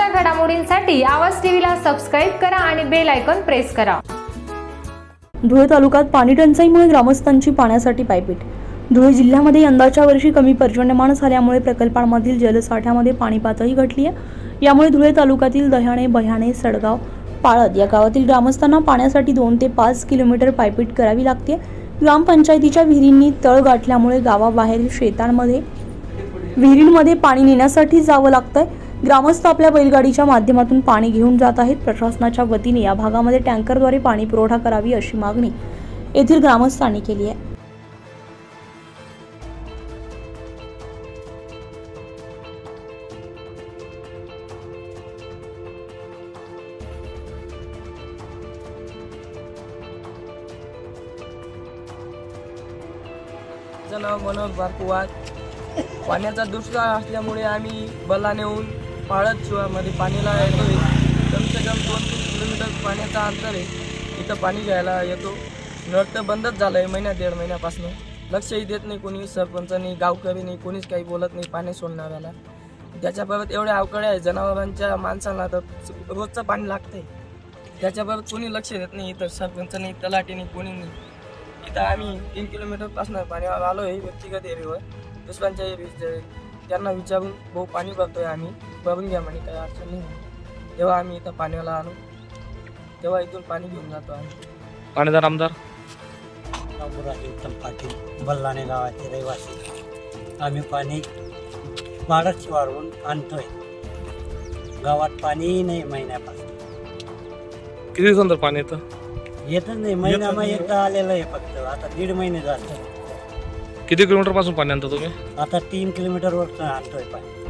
ताज्या घडामोडींसाठी आवाज टीव्हीला सबस्क्राईब करा आणि बेल आयकॉन प्रेस करा. धुळे तालुक्यात पाणी टंचाईमुळे ग्रामस्थांची पाण्यासाठी पायपीट. धुळे जिल्ह्यामध्ये यंदाच्या वर्षी कमी पर्जन्यमान झाल्यामुळे प्रकल्पांमधील जलसाठ्यामध्ये पाणी पातळी घटली आहे. यामुळे धुळे तालुक्यातील दह्याणे बह्याणे सडगाव पाळद या गावातील ग्रामस्थांना पाण्यासाठी दोन ते पाच किलोमीटर पायपीट करावी लागते. ग्रामपंचायतीच्या विहिरींनी तळ गाठल्यामुळे गावाबाहेरील शेतांमध्ये विहिरींमध्ये पाणी नेण्यासाठी जावं लागतंय. ग्रामस्थ आपल्या बैलगाडीच्या माध्यमातून पाणी घेऊन जात आहेत. प्रशासनाच्या वतीने या भागामध्ये टँकरद्वारे पाणी पुरवठा करावी अशी मागणी येथील ग्रामस्थांनी केली आहे. नाव मनोज बारकुवाद पाण्याचा दुष्काळ असल्यामुळे आम्ही बल्ला नेऊन पाळत शिवामध्ये पाणीला येतो कमसे कम दोन तीन किलोमीटर पाण्याचा अंतर आहे. तिथं पाणी घ्यायला येतो. नळ तर बंदच झालं आहे महिन्या दीड महिन्यापासून. लक्षही देत नाही कोणी सरपंचांनी गावकरी नाही कोणीच काही बोलत नाही पाणी सोडणाऱ्याला. त्याच्याबाबत एवढे अवकळे आहे जनावरांच्या माणसांना तर रोजचं पाणी लागतंय. त्याच्याबाबत कोणी लक्ष देत नाही इथं सरपंचाने तलाटीने कोणी नाही. इथं आम्ही तीन किलोमीटरपासून पाणी आलो आहे व्यक्तिगत एरियावर. दुसऱ्यांच्या एरिया त्यांना विचारून भाऊ पाणी भरतोय आम्ही. भरून घ्या म्हणे काही अडचण नाही. तेव्हा आम्ही इथं पाण्याला आणू तेव्हा इथून पाणी घेऊन जातो आम्ही. पाणीदार आमदार? बाबूराज उत्तम पाटील बल्लाणे गावाचे रहिवासी. आम्ही पाणी वाडत शिवारून आणतोय. गावात पाणीही नाही महिन्यापासून. किती दिवसानंतर पाणी येतं? येतच नाही महिन्यामा एकदा आलेलं आहे फक्त. आता दीड महिने झाले. किती किलोमीटरपासून पाणी आणता तुम्ही? आता तीन किलोमीटरवर आणतोय पाणी.